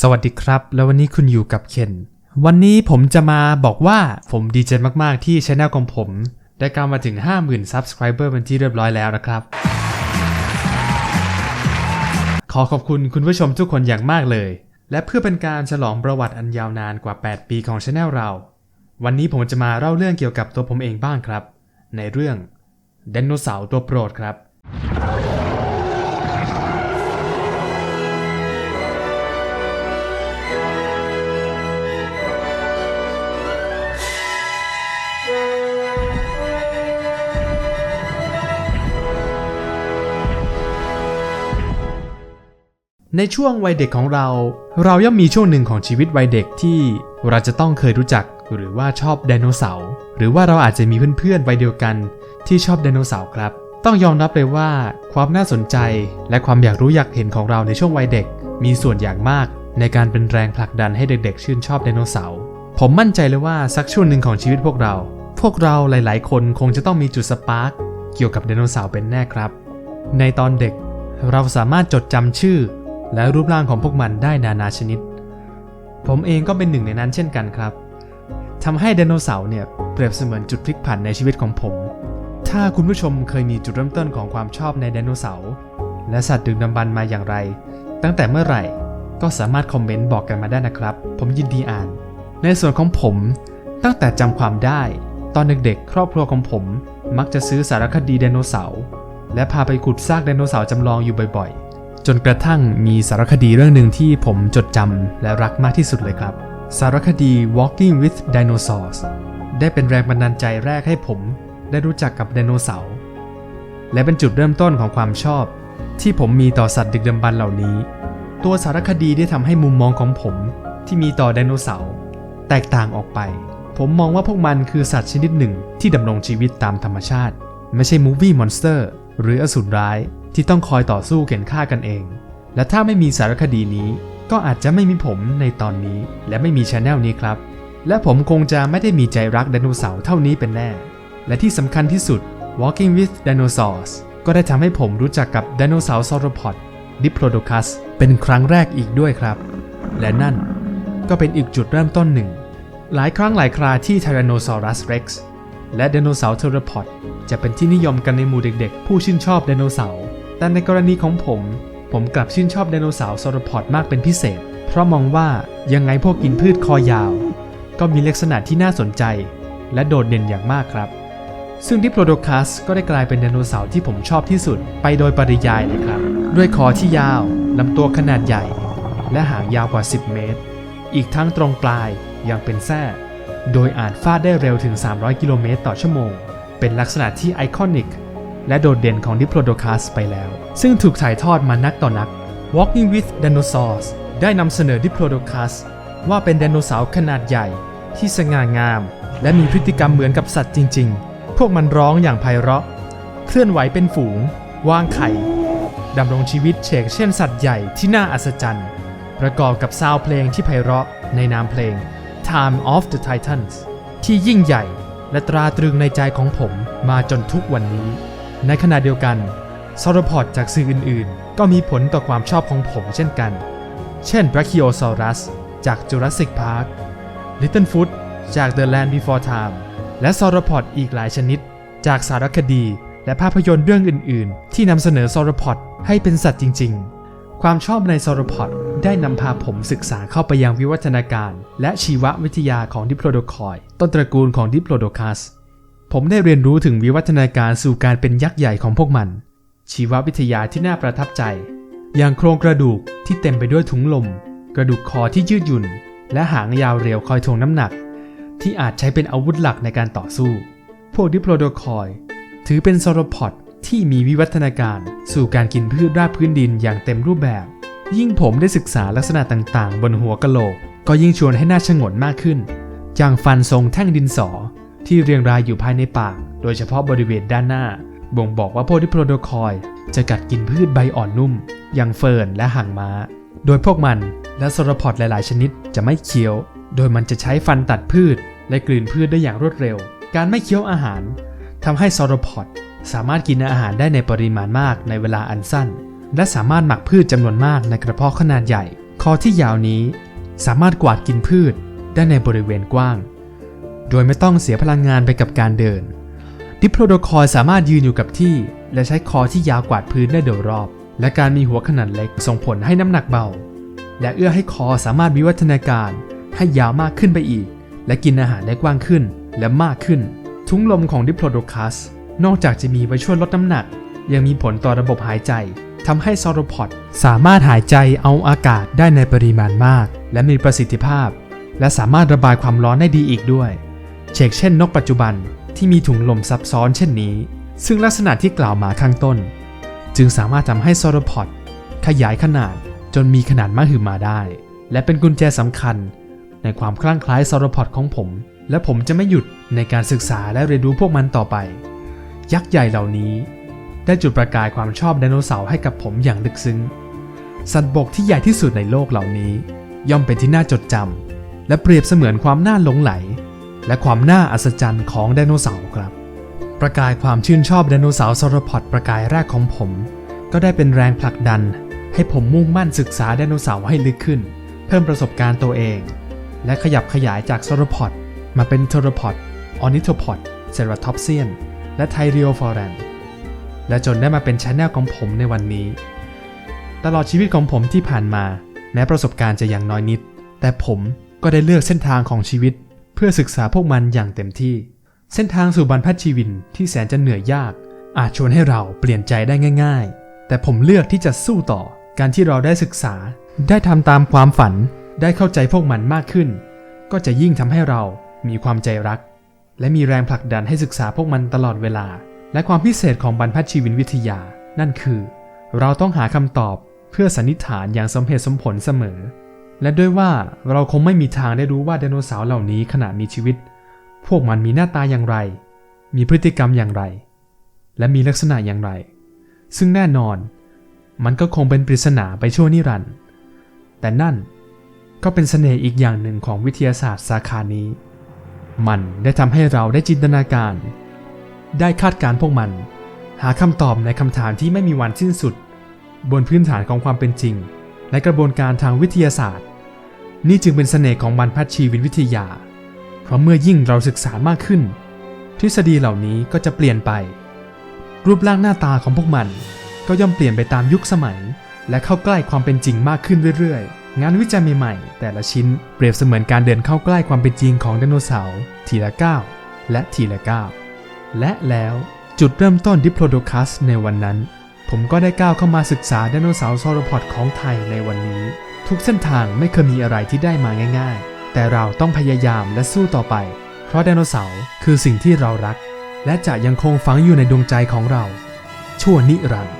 สวัสดีครับ แล้ววันนี้คุณอยู่กับเคน วันนี้ผมจะมาบอกว่าผมดีใจมาก ๆ ที่ช anel ของผม ได้กลาวมาถึง 50,000 Subscriber เป็นที่เรียบร้อยแล้วนะครับ ขอขอบคุณคุณผู้ชมทุกคนอย่างมากเลย และเพื่อเป็นการฉลองประวัติอันยาวนานกว่า 8 ปีของช anel เรา วันนี้ผมจะมาเล่าเรื่องเกี่ยวกับตัวผมเองบ้างครับ ในเรื่องไดโนเสาร์ตัวโปรดครับ ในช่วงวัยเด็กของเรา เราย่อมมีช่วงหนึ่งของชีวิตวัยเด็กที่เราจะต้องเคยรู้จักหรือว่าชอบไดโนเสาร์หรือว่าเราอาจจะมีเพื่อนๆวัยเดียวกันที่ชอบไดโนเสาร์ครับ ต้องยอมรับเลยว่าความน่าสนใจ และความอยากรู้อยากเห็นของเราในช่วงวัยเด็ก มีส่วนอย่างมาก ในการเป็นแรงผลักดันให้เด็กๆ ชื่นชอบไดโนเสาร์ผมมั่นใจเลยว่าสักช่วงหนึ่งของชีวิตพวกเรา พวกเราหลายๆ คนคงจะต้องมีจุดสปาร์กเกี่ยวกับไดโนเสาร์เป็นแน่ครับ ในตอนเด็ก เราสามารถจดจำชื่อ และรูปร่างของพวกมันได้นานาชนิด ผมเองก็เป็นหนึ่งในนั้นเช่นกันครับทำให้ไดโนเสาร์เนี่ยเปรียบเสมือนจุดพลิกผันในชีวิตของผม ถ้าคุณผู้ชมเคยมีจุดเริ่มต้นของความชอบในไดโนเสาร์และสัตว์ดึกดำบรรมาอย่างไร ตั้งแต่เมื่อไหร่ก็สามารถคอมเมนต์บอกกันมาได้นะครับ ผมยินดีอ่าน ในส่วนของผมตั้งแต่จำความได้ ตอนเด็กๆ ครอบครัวของผม มักจะซื้อสารคดีไดโนเสาร์และพาไปขุดซากไดโนเสาร์จำลองอยู่บ่อยๆ จนกระทั่งมีสารคดีเรื่องหนึ่งที่ผมจดจำและรักมากที่สุดเลยครับ สารคดี Walking with Dinosaurs ได้เป็นแรงบันดาลใจแรกให้ผมได้รู้จักกับไดโนเสาร์และเป็นจุดเริ่มต้นของความชอบ ที่ผมมีต่อสัตว์ดึกดำบรรเหล่านี้ ตัวสารคดีได้ทำให้มุมมองของผมที่มีต่อไดโนเสาร์แตกต่างออกไป ผมมองว่าพวกมันคือสัตว์ชนิดหนึ่งที่ดำรงชีวิตตามธรรมชาติ ไม่ใช่มูฟวี่มอนสเตอร์หรืออสูรร้าย ที่ต้องคอยต่อสู้เข็นฆ่ากันเอง และถ้าไม่มีสารคดีนี้ก็อาจจะไม่มีผมในตอนนี้ และไม่มีช anel นี้ครับ และผมคงจะไม่ได้มีใจรักไดโนเสาร์เท่านี้เป็นแน่ และที่สำคัญที่สุด Walking with Dinosaurs ก็ได้ทำให้ผมรู้จักกับไดโนเสาร์ซอโรพอด Diplodocus เป็นครั้งแรกอีกด้วยครับ และนั่นก็เป็นอีกจุดเริ่มต้นหนึ่ง หลายครั้งหลายคราที่ Tyrannosaurus Rex และไดโนเสาร์เทอร์พอดจะเป็นที่นิยมกันในหมู่เด็กๆ ผู้ชื่นชอบไดโนเสาร์ แต่ในกรณีของผม ผมกลับชื่นชอบไดโนเสาร์ซอร์พอดมากเป็นพิเศษ เพราะมองว่ายังไงพวกกินพืชคอยาว ก็มีลักษณะที่น่าสนใจ และโดดเด่นอย่างมากครับ ซึ่งดิโพโดคัสก็ได้กลายเป็นไดโนเสาร์ที่ผมชอบที่สุดไปโดยปริยายเลยครับ ด้วยคอที่ยาวลำตัวขนาดใหญ่ และหางยาวกว่า 10 เมตร อีกทั้งตรงปลายยังเป็นแส้โดยอาจฟาดได้เร็วถึง 300 กิโลเมตรต่อชั่วโมง เป็นลักษณะที่ไอคอนิก และโดดเด่นของ Diplodocus ไปแล้ว ซึ่งถูกถ่ายทอดมานักต่อนัก Walking with Dinosaurs ได้นำเสนอ Diplodocus ว่าเป็นไดโนเสาร์ขนาดใหญ่ ที่สง่างาม และมีพฤติกรรมเหมือนกับสัตว์จริง ๆ พวกมันร้องอย่างไพเราะ เคลื่อนไหวเป็นฝูง วางไข่ดำรงชีวิตเฉกเช่นสัตว์ใหญ่ที่น่าอัศจรรย์ ประกอบกับซาวเพลงที่ไพเราะในนามเพลง Time of the Titans ที่ยิ่งใหญ่และตราตรึงในใจของผมมาจนทุกวันนี้ ในขณะเดียวกันซอรพอดจากสื่ออื่นๆ ก็มีผลต่อความชอบของผมเช่นกัน เช่น Brachiosaurus จาก Jurassic Park Littlefoot จาก The Land Before Time และซอรพอดอีกหลายชนิด จากสารคดี และภาพยนตร์เรื่องอื่น ๆ ที่นำเสนอซอรพอดให้เป็นสัตว์จริง ๆ ความชอบในซอรพอดได้นำพาผมศึกษาเข้าไปยังวิวัฒนาการ และชีววิทยาของดิโพโดคอย ต้นตระกูลของดิโพโดคัส ผมได้เรียนรู้ถึงวิวัฒนาการสู่การเป็นยักษ์ใหญ่ของพวกมัน ชีววิทยาที่น่าประทับใจ อย่างโครงกระดูกที่เต็มไปด้วยถุงลม กระดูกคอที่ยืดหยุ่น และหางยาวเร็วคอยทวงน้ำหนัก ที่อาจใช้เป็นอาวุธหลักในการต่อสู้ พวกดิโพโดคอยถือเป็นซอรพอดที่มีวิวัฒนาการสู่การกินพืชราบพื้นดินอย่างเต็มรูปแบบ ยิ่งผมได้ศึกษาลักษณะต่างๆ บนหัวกะโหลก ก็ยิ่งชวนให้น่าชงนมากขึ้น อย่างฟันทรงแท่งดินสอ ที่เรียงรายอยู่ภายในปากโดยเฉพาะบริเวณด้านหน้า บ่งบอกว่าพวกดิโพโดคอยจะกัดกินพืชใบอ่อนนุ่ม อย่างเฟิร์นและหางม้า โดยพวกมันและซอรพอดหลาย ๆ ชนิดจะไม่เคี้ยว โดยมันจะใช้ฟันตัดพืช และกลืนพืชได้อย่างรวดเร็ว การไม่เคี้ยวอาหารทำให้ซอรพอดสามารถกินอาหารได้ในปริมาณมากในเวลาอันสั้น และสามารถหมักพืชจำนวนมากในกระเพาะขนาดใหญ่ คอที่ยาวนี้ สามารถกวาดกินพืชได้ในบริเวณกว้าง โดยไม่ต้องเสียพลังงานไปกับการเดิน ดิโพโดคอยสามารถยืนอยู่กับที่ และใช้คอที่ยาวกวาดพื้นได้โดยรอบ และการมีหัวขนาดเล็กส่งผลให้น้ำหนักเบา และเอื้อให้คอสามารถวิวัฒนาการ ให้ยาวมากขึ้นไปอีก และกินอาหารได้กว้างขึ้นและมากขึ้น ทุ้งลมของดิโพโดคัสนอกจากจะมีไว้ช่วยลดน้ำหนัก ยังมีผลต่อระบบหายใจทำให้ซอโรพอดสามารถหายใจเอาอากาศได้ในปริมาณมาก และมีประสิทธิภาพ และสามารถระบายความร้อนได้ดีอีกด้วย เชกเช่นนกปัจจุบันที่มีถุงลมซับซ้อนเช่นนี้ ซึ่งลักษณะที่กล่าวมาข้างต้น จึงสามารถทำให้ซอโรพอดขยายขนาดจนมีขนาดมากหึมาได้ และเป็นกุญแจสำคัญ ในความคลั่งคล้ซอโรพอดของผม และผมจะไม่หยุดในการศึกษาและเรียนรู้พวกมันต่อไป ยักษ์ใหญ่เหล่านี้ ได้จุดประกายความชอบไดโนเสาร์ให้กับผมอย่างลึกซึ้ง สัตว์บกที่ใหญ่ที่สุดในโลกเหล่านี้ ย่อมเป็นที่น่าจดจำและเปรียบเสมือนความน่าหลงไหล และความน่าอัศจรรย์ของไดโนเสาร์ครับ ประกายความชื่นชอบไดโนเสาร์ซอรพอดประกายแรกของผม ก็ได้เป็นแรงผลักดัน ให้ผมมุ่งมั่นศึกษาไดโนเสาร์ให้ลึกขึ้น เพิ่มประสบการณ์ตัวเอง และขยับขยายจากซอรพอดมาเป็นเทอรพอดออนิโทพอดเซราทอปเซียน และไทเรีโอฟอรันและจนได้มาเป็นชแนลของผมในวันนี้ ตลอดชีวิตของผมที่ผ่านมา แม้ประสบการณ์จะยังน้อยนิด แต่ผมก็ได้เลือกเส้นทางของชีวิต เพื่อศึกษาพวกมันอย่างเต็มที่ เส้นทางสู่บรรพชีวินที่แสนจะเหนื่อยยาก อาจชวนให้เราเปลี่ยนใจได้ง่าย ๆ แต่ผมเลือกที่จะสู้ต่อ การที่เราได้ศึกษา ได้ทำตามความฝัน ได้เข้าใจพวกมันมากขึ้น ก็จะยิ่งทำให้เรามีความใจรัก และมีแรงผลักดันให้ศึกษาพวกมันตลอดเวลา และความพิเศษของบรรพชีวินวิทยา นั่นคือ เราต้องหาคำตอบเพื่อสันนิษฐานอย่างสมเหตุสมผลเสมอ และด้วยว่าเราคงไม่มีทางได้รู้ว่าไดโนเสาร์เหล่านี้ขณะมีชีวิต พวกมันมีหน้าตาอย่างไร มีพฤติกรรมอย่างไร และมีลักษณะอย่างไร ซึ่งแน่นอน มันก็คงเป็นปริศนาไปชั่วนิรันดร์แต่นั่นก็เป็นเสน่ห์อีกอย่างหนึ่งของวิทยาศาสตร์สาขานี้ มันได้ทำให้เราได้จินตนาการ ได้คาดการพวกมัน หาคำตอบในคำถามที่ไม่มีวันสิ้นสุด บนพื้นฐานของความเป็นจริง และกระบวนการทางวิทยาศาสตร์ นี่จึงเป็นเสน่ห์ของบรรพชีวินวิทยา เพราะเมื่อยิ่งเราศึกษามากขึ้น ทฤษฎีเหล่านี้ก็จะเปลี่ยนไป รูปร่างหน้าตาของพวกมันก็ย่อมเปลี่ยนไปตามยุคสมัย และเข้าใกล้ความเป็นจริงมากขึ้นเรื่อยๆ งานวิจัยใหม่ๆ แต่ละชิ้นเปรียบเสมือนการเดินเข้าใกล้ความเป็นจริงของไดโนเสาร์ทีละก้าวและทีละก้าวและแล้วจุดเริ่มต้นดิโพโดคัสในวันนั้น ผมก็ได้ก้าวเข้ามาศึกษาไดโนเสาร์ซอรพอดของไทยในวันนี้ ทุกเส้นทางไม่เคยมีอะไรที่ได้มาง่ายๆ แต่เราต้องพยายามและสู้ต่อไป เพราะไดโนเสาร์คือสิ่งที่เรารัก และจะยังคงฝังอยู่ในดวงใจของเรา ชั่วนิรันดร์